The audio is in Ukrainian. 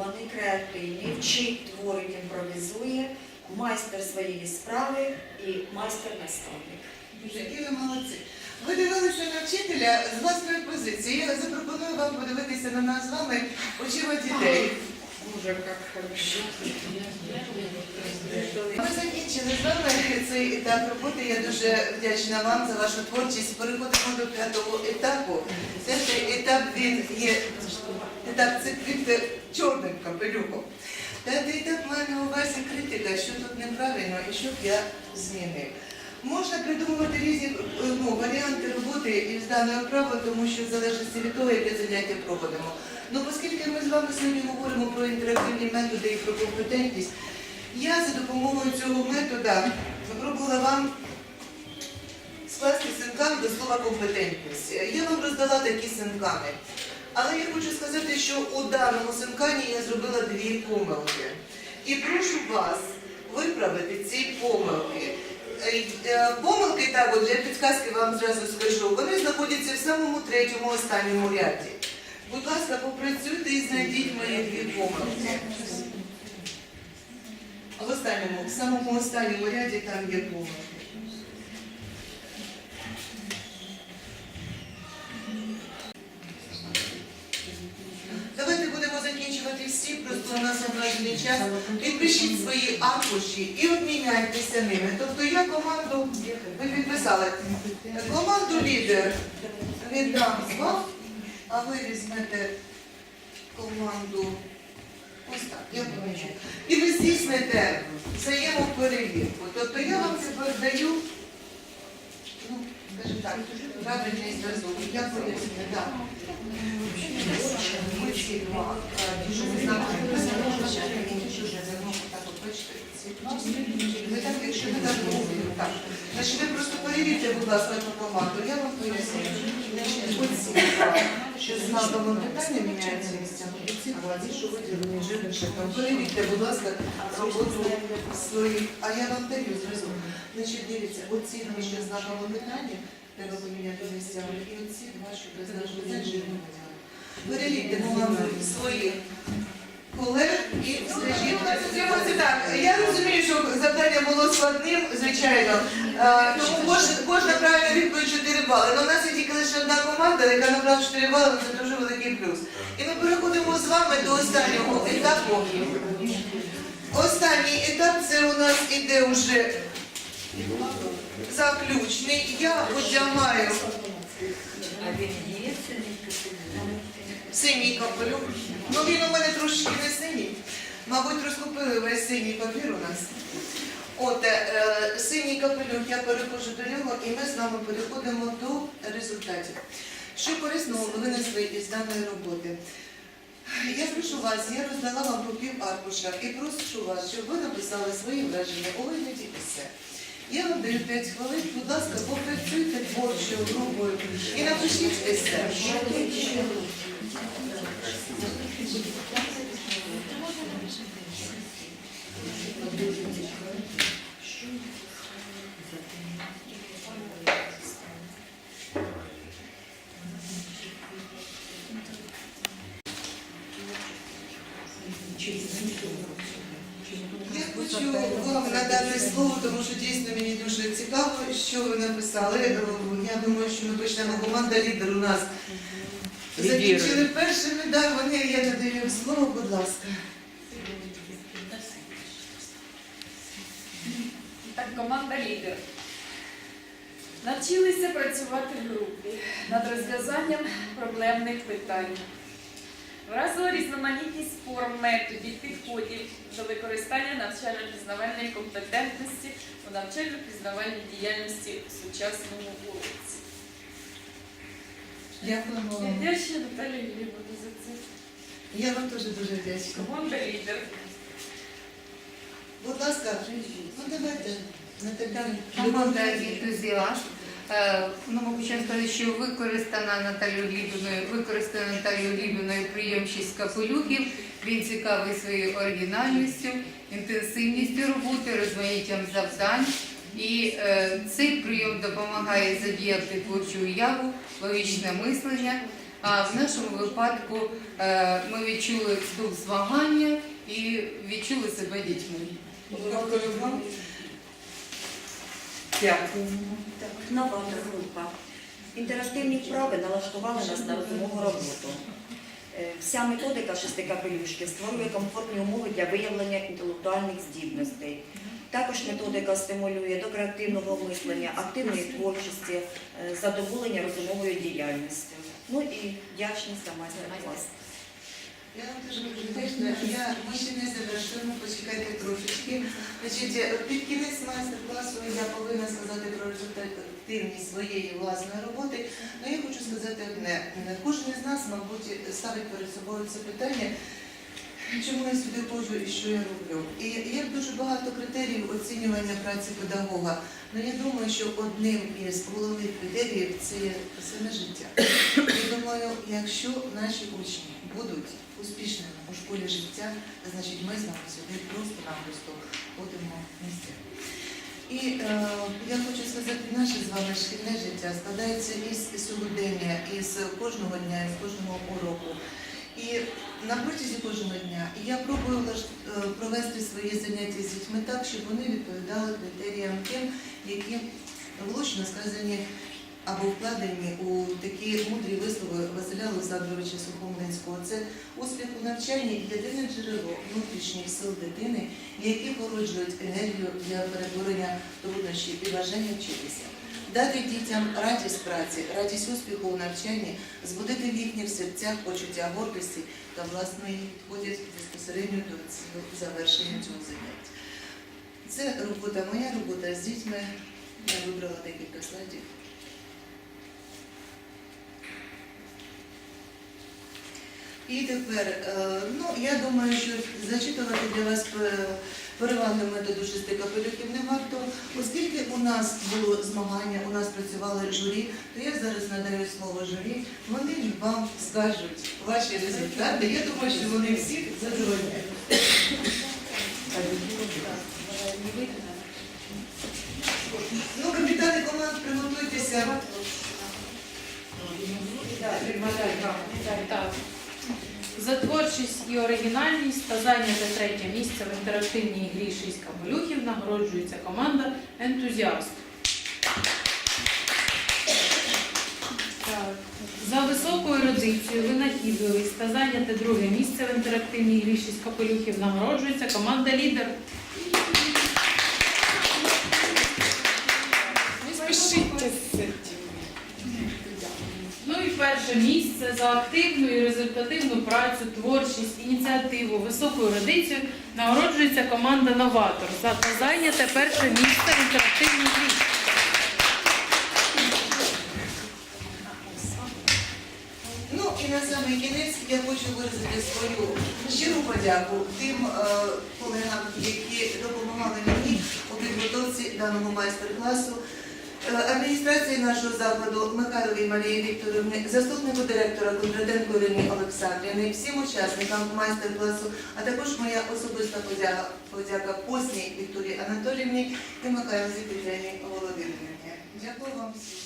талантований, креативний, вчить, творить, імпровізує, майстер своєї справи і майстер-наставник. Які ви молодці. Ви дивилися на вчителя з власної позиції. Я запропоную вам подивитися на нас з вами очима дітей. Боже, як хорошо. Ми закінчили з вами цей етап роботи. Я дуже вдячна вам за вашу творчість. Переходимо до п'ятого етапу. П'ятий етап він є етап це чорним капелюхом. П'ятий етап має на увазі критика, що тут неправильно і що б я змінив. Можна придумувати різні е, ну, варіанти роботи із даною правою, тому що в залежності від того, яке заняття проводимо. Ну, оскільки ми з вами сьогодні говоримо про інтерактивні методи і про компетентність, я за допомогою цього метода спробувала вам скласти синкам до слова компетентність. Я вам роздала такі синкани. Але я хочу сказати, що у даному синкані я зробила дві помилки. І прошу вас виправити ці помилки. Е, е, Помилки, так, от для підказки вам зразу скажу, вони знаходяться в самому третьому останньому ряді. Будь ласка, попрацюйте і знайдіть мої дві помилки. В останньому, в самому останньому ряді там є помилки. Давайте будемо закінчувати всі, просто у нас обмежений час. Підпишіть свої аркуші і обміняйтеся ними. Тобто я команду, ви підписали, команду лідер віддам вам, а ви візьмете команду. Ось так, я помічу. І ви здійсните взаємоперевірку. Тобто я вам тепер даю, ну, скажімо так, правильний. Я поясню, так. Ми е, що ви знаєте, що давно так от бачите, так. Значить, ви просто перевірте, будь ласка, ту команду. Я вам поясню. Що з знаком питання міняються місцями, і ці два, що виділені жирним шрифтом. Перевірте, будь ласка, роботу своїх. А я вам даю зразу. Значить, дивіться, оці два, що з знаком питання, треба поміняти місцями, і оці два, що без виділені. Перевірте команду своїх колег і скажіть. Я розумію, що завдання було складним, звичайно. Е, Тому кожна, правильна відповідь 4 бали. Але у нас є тільки лише одна команда, яка набрала 4 бали, це дуже великий плюс. І ми переходимо з вами до останнього етапу. Останній етап це у нас іде вже заключний. Я одягаю синій капелюх. Ну він у мене трошки не синій. Мабуть, розкупили весь синій папір у нас. От е, е, синій капелюх, я переходжу до нього, і ми з вами переходимо до результатів. Що корисного ви винесли із даної роботи? Я прошу вас, я роздала вам по пів аркуша і прошу вас, щоб ви написали свої враження у вигляді есе. Я вам даю 5 хвилин, будь ласка, попрацюйте творчою групою і напишіть есе. Я хочу вам надати слово, тому що дійсно мені дуже цікаво, що ви написали. Я думаю, що ми почнемо команда лідер у нас. Закінчили першими, да, вони я надаю слово, будь ласка. Так, команда лідер. Навчилися працювати в групі над розв'язанням проблемних питань. Вразила різноманітність форм, методів, підходів до використання навчально-пізнавальної компетентності у навчально-пізнавальній діяльності у сучасному уроці. Дякуємо Я вам. вдячна Наталії Лівону за це. Я вам теж дуже вдячна. Команда лідер. Будь ласка, ну давайте. Наталя. Команда ентузіаст. Ну, хочемо сказати, що використана Наталією Лібіною, використана Наталією Лібіною прийомчість капелюхів. Він цікавий своєю оригінальністю, інтенсивністю роботи, розмаїттям завдань. І е, цей прийом допомагає задіяти творчу уяву, логічне мислення, А в нашому випадку е, ми відчули дух змагання і відчули себе дітьми. Дякую. Так, нова група. Інтерактивні вправи налаштували нас на розумову роботу. Е, Вся методика шести капелюшки створює комфортні умови для виявлення інтелектуальних здібностей. Також методика стимулює до креативного мислення, активної творчості, е, задоволення розумовою діяльністю. Ну і вдячність за майстер-клас. Я вам дуже вдячна. Я, ми ще не завершуємо, почекайте трошечки. Значить, е, під кінець майстер-класу я повинна сказати про результативність своєї власної роботи. Ну я хочу сказати одне. Кожен із нас, мабуть, ставить перед собою це питання. Чому я сюди ходжу і що я роблю? І є дуже багато критеріїв оцінювання праці педагога. Ну я думаю, що одним із головних критеріїв це є саме життя. Я думаю, якщо наші учні будуть успішними у школі життя, значить ми з вами сюди просто-напросто ходимо місця. І е, я хочу сказати, наше з вами шкільне життя складається із сьогодення, із кожного дня, із кожного уроку. І на протязі кожного дня я пробую е, провести свої заняття з дітьми так, щоб вони відповідали критеріям тим, які влучно сказані або вкладені у такі мудрі вислови Василя Олександровича Сухомлинського. Це успіх у навчанні єдине джерело внутрішніх сил дитини, які породжують енергію для перетворення труднощів і бажання вчитися. Дати дітям радість праці, радість успіху у навчанні, збудити в їхніх серцях почуття гордості та власне відходять безпосередньо до завершення цього заняття. Це робота, моя робота з дітьми. Я вибрала декілька слайдів. І тепер, е, ну я думаю, що зачитувати для вас е, переваги методу шести капелюхів не варто, оскільки у нас було змагання, у нас працювали журі, то я зараз надаю слово журі. Вони вам скажуть ваші результати. Я думаю, що вони всіх задовольняють. Ну, капітани команд, приготуйтеся. Творчість і оригінальність та зайняте третє місце в інтерактивній грі «Шість капелюхів» нагороджується команда Ентузіаст. За високою родицією, винахідливість та зайняте друге місце в інтерактивній грі «Шість капелюхів» нагороджується команда Лідер. Не спішіть з цим. Ну і перше місце за активну і результативну працю, творчість, ініціативу, високу ерудицію нагороджується команда Новатор за зайняте перше місце в інтерактивній грі. Ну і на самий кінець я хочу виразити свою щиру подяку тим е, колегам, які допомагали мені у підготовці даного майстер-класу. Е, Адміністрації нашого закладу Михайловій Марії Вікторівни, заступнику директора Кондратенко Ірині Олександрівни, всім учасникам майстер-класу, а також моя особиста подяка, подяка Посній Вікторії Анатоліївні і Михайлові Петряні Володимирівні. Дякую вам всім.